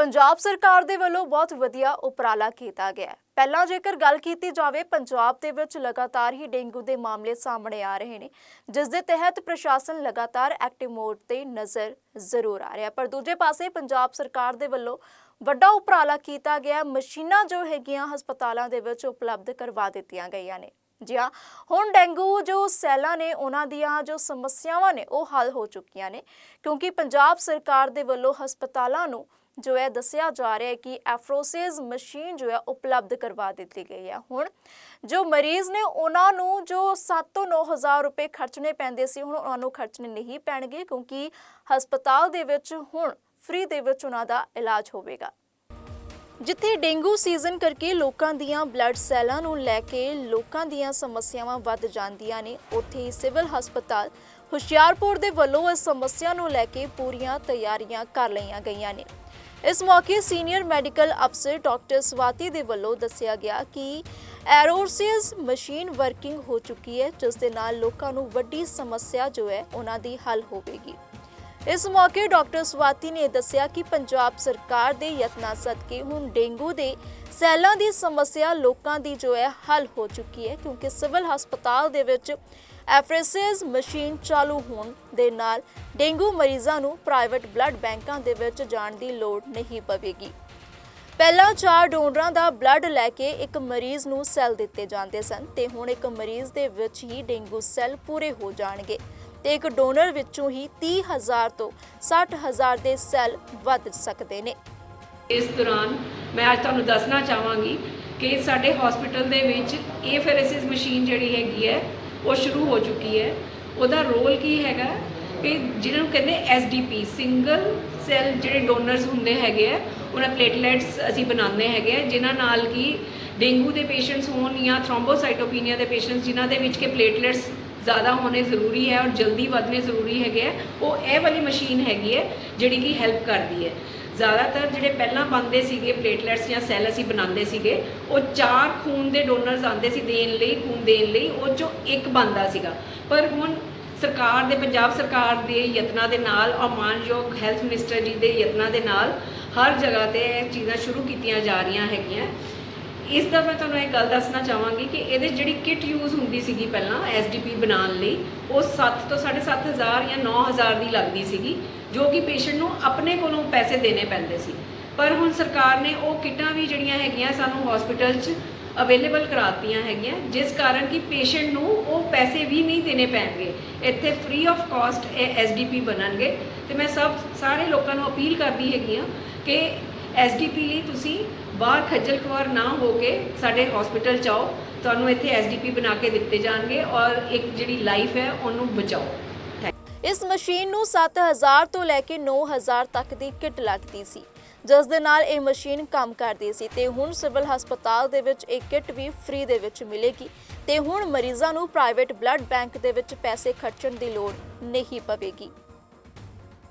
ਪੰਜਾਬ ਸਰਕਾਰ ਦੇ ਵੱਲੋਂ ਬਹੁਤ ਵਧੀਆ ਉਪਰਾਲਾ ਕੀਤਾ ਗਿਆ ਹੈ। ਪਹਿਲਾਂ ਜੇਕਰ ਗੱਲ ਕੀਤੀ ਜਾਵੇ, ਪੰਜਾਬ ਦੇ ਵਿੱਚ ਲਗਾਤਾਰ ਹੀ ਡੇਂਗੂ ਦੇ ਮਾਮਲੇ ਸਾਹਮਣੇ ਆ ਰਹੇ ਨੇ, ਜਿਸ ਦੇ ਤਹਿਤ ਪ੍ਰਸ਼ਾਸਨ ਲਗਾਤਾਰ ਐਕਟਿਵ ਮੋਡ ਤੇ ਨਜ਼ਰ ਜ਼ਰੂਰ ਆ ਰਿਹਾ ਪਰ ਦੂਜੇ ਪਾਸੇ ਪੰਜਾਬ ਸਰਕਾਰ ਦੇ ਵੱਲੋਂ ਵੱਡਾ ਉਪਰਾਲਾ ਕੀਤਾ ਗਿਆ ਮਸ਼ੀਨਾਂ ਜੋ ਹੈਗੀਆਂ ਹਸਪਤਾਲਾਂ ਦੇ ਵਿੱਚ ਉਪਲਬਧ ਕਰਵਾ ਦਿੱਤੀਆਂ ਗਈਆਂ ਨੇ। ਜੀ ਹਾਂ, ਹੁਣ ਡੇਂਗੂ ਜੋ ਸੈਲਾਂ ਨੇ, ਉਹਨਾਂ ਦੀਆਂ ਜੋ ਸਮੱਸਿਆਵਾਂ ਨੇ, ਉਹ ਹੱਲ ਹੋ ਚੁੱਕੀਆਂ ਨੇ, ਕਿਉਂਕਿ ਪੰਜਾਬ ਸਰਕਾਰ ਦੇ ਵੱਲੋਂ ਹਸਪਤਾਲਾਂ ਨੂੰ ਜੋ ਹੈ, ਦੱਸਿਆ ਜਾ ਰਿਹਾ ਹੈ ਕਿ ਐਫਰੋਸਿਸ ਮਸ਼ੀਨ ਜੋ ਹੈ, ਉਪਲਬਧ ਕਰਵਾ ਦਿੱਤੀ ਗਈ ਹੈ। ਹੁਣ ਜੋ ਮਰੀਜ਼ ਨੇ, ਉਹਨਾਂ ਨੂੰ ਜੋ 7 ਤੋਂ 9000 ਰੁਪਏ ਖਰਚਣੇ ਪੈਂਦੇ ਸੀ, ਹੁਣ ਉਹਨਾਂ ਨੂੰ ਖਰਚਣੇ ਨਹੀਂ ਪੈਣਗੇ ਕਿਉਂਕਿ ਹਸਪਤਾਲ ਦੇ ਵਿੱਚ ਹੁਣ ਫ੍ਰੀ ਦੇ ਵਿੱਚ ਉਹਨਾਂ ਦਾ ਇਲਾਜ ਹੋਵੇਗਾ। ਜਿੱਥੇ ਡੇਂਗੂ ਸੀਜ਼ਨ ਕਰਕੇ ਲੋਕਾਂ ਦੀਆਂ ਬਲੱਡ ਸੈੱਲਾਂ ਨੂੰ ਲੈ ਕੇ ਲੋਕਾਂ ਦੀਆਂ ਸਮੱਸਿਆਵਾਂ ਵੱਧ ਜਾਂਦੀਆਂ ਨੇ, ਉੱਥੇ ਹੀ ਸਿਵਲ ਹਸਪਤਾਲ ਹੁਸ਼ਿਆਰਪੁਰ ਦੇ ਵੱਲੋਂ ਇਸ ਸਮੱਸਿਆ ਨੂੰ ਲੈ ਕੇ ਪੂਰੀਆਂ ਤਿਆਰੀਆਂ ਕਰ ਲਈਆਂ ਗਈਆਂ ਨੇ। ਇਸ ਮੌਕੇ ਸੀਨੀਅਰ ਮੈਡੀਕਲ ਅਫਸਰ ਡਾਕਟਰ ਸਵਾਤੀ ਦੇ ਵੱਲੋਂ ਦੱਸਿਆ ਗਿਆ ਕਿ ਐਰੋਰਸਿਸ ਮਸ਼ੀਨ ਵਰਕਿੰਗ ਹੋ ਚੁੱਕੀ ਹੈ, ਜਿਸ ਦੇ ਨਾਲ ਲੋਕਾਂ ਨੂੰ ਵੱਡੀ ਸਮੱਸਿਆ ਜੋ ਹੈ, ਉਹਨਾਂ ਦੀ ਹੱਲ ਹੋਵੇਗੀ। ਇਸ ਮੌਕੇ ਡਾਕਟਰ ਸਵਾਤੀ ਨੇ ਦੱਸਿਆ ਕਿ ਪੰਜਾਬ ਸਰਕਾਰ ਦੇ ਯਤਨਾਂ ਸਦਕੇ ਹੁਣ ਡੇਂਗੂ ਦੇ ਸੈੱਲਾਂ ਦੀ ਸਮੱਸਿਆ ਲੋਕਾਂ ਦੀ ਜੋ ਹੈ, ਹੱਲ ਹੋ ਚੁੱਕੀ ਹੈ, ਕਿਉਂਕਿ ਸਿਵਲ ਹਸਪਤਾਲ ਦੇ ਵਿੱਚ ਐਫਰੇਸਿਸ ਮਸ਼ੀਨ ਚਾਲੂ ਹੋਣ ਦੇ ਨਾਲ ਡੇਂਗੂ ਮਰੀਜ਼ਾਂ ਨੂੰ ਪ੍ਰਾਈਵੇਟ ਬਲੱਡ ਬੈਂਕਾਂ ਦੇ ਵਿੱਚ ਜਾਣ ਦੀ ਲੋੜ ਨਹੀਂ ਪਵੇਗੀ। ਪਹਿਲਾਂ ਚਾਰ ਡੋਨਰਾਂ ਦਾ ਬਲੱਡ ਲੈ ਕੇ ਇੱਕ ਮਰੀਜ਼ ਨੂੰ ਸੈੱਲ ਦਿੱਤੇ ਜਾਂਦੇ ਸਨ ਤੇ ਹੁਣ ਇੱਕ ਮਰੀਜ਼ ਦੇ ਵਿੱਚ ਹੀ ਡੇਂਗੂ ਸੈੱਲ ਪੂਰੇ ਹੋ ਜਾਣਗੇ ਤੇ ਇੱਕ ਡੋਨਰ ਵਿੱਚੋਂ ਹੀ 30000 ਤੋਂ 60000 ਦੇ ਸੈੱਲ ਵੱਧ ਸਕਦੇ ਨੇ। ਇਸ ਦੌਰਾਨ ਮੈਂ ਅੱਜ ਤੁਹਾਨੂੰ ਦੱਸਣਾ ਚਾਹਾਂਗੀ ਕਿ ਸਾਡੇ ਹਸਪੀਟਲ ਦੇ ਵਿੱਚ ਏਫਰੇਸਿਸ ਮਸ਼ੀਨ ਜਿਹੜੀ ਹੈਗੀ ਹੈ ਉਹ ਸ਼ੁਰੂ ਹੋ ਚੁੱਕੀ ਹੈ। ਉਹਦਾ ਰੋਲ ਕੀ ਹੈਗਾ ਕਿ ਜਿਹਨਾਂ ਨੂੰ ਕਹਿੰਦੇ ਐਸਡੀਪੀ ਸਿੰਗਲ ਸੈੱਲ ਜਿਹੜੇ ਡੋਨਰਸ ਹੁੰਦੇ ਹੈਗੇ ਆ, ਉਹਨਾਂ ਪਲੇਟਲੈਟਸ ਅਸੀਂ ਬਣਾਉਂਦੇ ਹੈਗੇ ਆ, ਜਿਨ੍ਹਾਂ ਨਾਲ ਕਿ ਡੇਂਗੂ ਦੇ ਪੇਸ਼ੈਂਟਸ ਹੋਣ ਜਾਂ ਥ੍ਰੋਮਬੋਸਾਈਟੋਪੀਨੀਆ ਦੇ ਪੇਸ਼ੈਂਟਸ ਜਿਨ੍ਹਾਂ ਦੇ ਵਿੱਚ ਕਿ ਪਲੇਟਲੈਟਸ ਜ਼ਿਆਦਾ ਹੋਣੇ ਜ਼ਰੂਰੀ ਹੈ ਔਰ ਜਲਦੀ ਵਧਣੇ ਜ਼ਰੂਰੀ ਹੈਗੇ ਆ, ਉਹ ਇਹ ਵਾਲੀ ਮਸ਼ੀਨ ਹੈਗੀ ਹੈ ਜਿਹੜੀ ਕਿ ਹੈਲਪ ਕਰਦੀ ਹੈ। ਜ਼ਿਆਦਾਤਰ ਜਿਹੜੇ ਪਹਿਲਾਂ ਬਣਦੇ ਸੀਗੇ ਪਲੇਟਲੈਟਸ ਜਾਂ ਸੈੱਲ ਅਸੀਂ ਬਣਾਉਂਦੇ ਸੀਗੇ, ਉਹ ਚਾਰ ਖੂਨ ਦੇ ਡੋਨਰਸ ਆਉਂਦੇ ਸੀ ਦੇਣ ਲਈ, ਖੂਨ ਦੇਣ ਲਈ, ਉਹ ਚੋਂ ਇੱਕ ਬਣਦਾ ਸੀਗਾ। ਪਰ ਹੁਣ ਸਰਕਾਰ ਦੇ, ਪੰਜਾਬ ਸਰਕਾਰ ਦੇ ਯਤਨਾਂ ਦੇ ਨਾਲ ਔਰ ਮਾਨਯੋਗ ਹੈਲਥ ਮਿਨਿਸਟਰ ਜੀ ਦੇ ਯਤਨਾਂ ਦੇ ਨਾਲ ਹਰ ਜਗ੍ਹਾ ਤੇ ਇਹ ਚੀਜ਼ਾਂ ਸ਼ੁਰੂ ਕੀਤੀਆਂ ਜਾ ਰਹੀਆਂ ਹੈਗੀਆਂ। ਇਸ ਦਾ ਮੈਂ ਤੁਹਾਨੂੰ ਇਹ ਗੱਲ ਦੱਸਣਾ ਚਾਹਾਂਗੀ ਕਿ ਇਹਦੇ ਜਿਹੜੀ ਕਿਟ ਯੂਜ਼ ਹੁੰਦੀ ਸੀਗੀ ਪਹਿਲਾਂ ਐਸਡੀਪੀ ਬਣਾਉਣ ਲਈ, ਉਹ 7 ਤੋਂ 7500 ਜਾਂ 9000 ਦੀ ਲੱਗਦੀ ਸੀਗੀ, ਜੋ ਕਿ ਪੇਸ਼ੈਂਟ ਨੂੰ ਆਪਣੇ ਕੋਲੋਂ ਪੈਸੇ ਦੇਣੇ ਪੈਂਦੇ ਸੀ। ਪਰ ਹੁਣ ਸਰਕਾਰ ਨੇ ਉਹ ਕਿਟਾਂ ਵੀ ਜਿਹੜੀਆਂ ਹੈਗੀਆਂ ਸਾਨੂੰ ਹਸਪੀਟਲ 'ਚ ਅਵੇਲੇਬਲ ਕਰਾਤੀਆਂ ਹੈਗੀਆਂ, ਜਿਸ ਕਾਰਨ ਕਿ ਪੇਸ਼ੈਂਟ ਨੂੰ ਉਹ ਪੈਸੇ ਵੀ ਨਹੀਂ ਦੇਣੇ ਪੈਣਗੇ। ਇੱਥੇ ਫ੍ਰੀ ਆਫ ਕਾਸਟ ਇਹ ਐਸਡੀਪੀ ਬਣਨਗੇ। ਤੇ ਮੈਂ ਸਭ, ਸਾਰੇ ਲੋਕਾਂ ਨੂੰ ਅਪੀਲ ਕਰਦੀ ਹੈਗੀ ਆ ਕਿ ਐਸਡੀਪੀ ਲਈ ਤੁਸੀਂ ਬਾਹਰ ਖੱਜਲ ਖੁਆਰ ਨਾ ਹੋ ਕੇ ਸਾਡੇ ਹਸਪੀਟਲ ਚ ਆਓ, ਤੁਹਾਨੂੰ ਇੱਥੇ ਐਸਡੀਪੀ ਬਣਾ ਕੇ ਦਿੱਤੇ ਜਾਣਗੇ ਔਰ ਇੱਕ ਜਿਹੜੀ ਲਾਈਫ ਹੈ ਉਹਨੂੰ ਬਚਾਓ। ਇਸ ਮਸ਼ੀਨ ਨੂੰ 7000 ਤੋਂ ਲੈ ਕੇ 9000 ਤੱਕ ਦੀ ਕਿੱਟ ਲੱਗਦੀ ਸੀ। ਜਿਸ ਦੇ ਨਾਲ ਇਹ ਮਸ਼ੀਨ ਕੰਮ ਕਰਦੀ ਸੀ ਤੇ ਹੁਣ ਸਿਵਲ ਹਸਪਤਾਲ ਦੇ ਵਿੱਚ ਇਹ ਕਿੱਟ ਵੀ ਫ੍ਰੀ ਦੇ ਵਿੱਚ ਮਿਲੇਗੀ ਤੇ ਹੁਣ ਮਰੀਜ਼ਾਂ ਨੂੰ ਪ੍ਰਾਈਵੇਟ ਬਲੱਡ ਬੈਂਕ ਦੇ ਵਿੱਚ ਪੈਸੇ ਖਰਚਣ ਦੀ ਲੋੜ ਨਹੀਂ ਪਵੇਗੀ।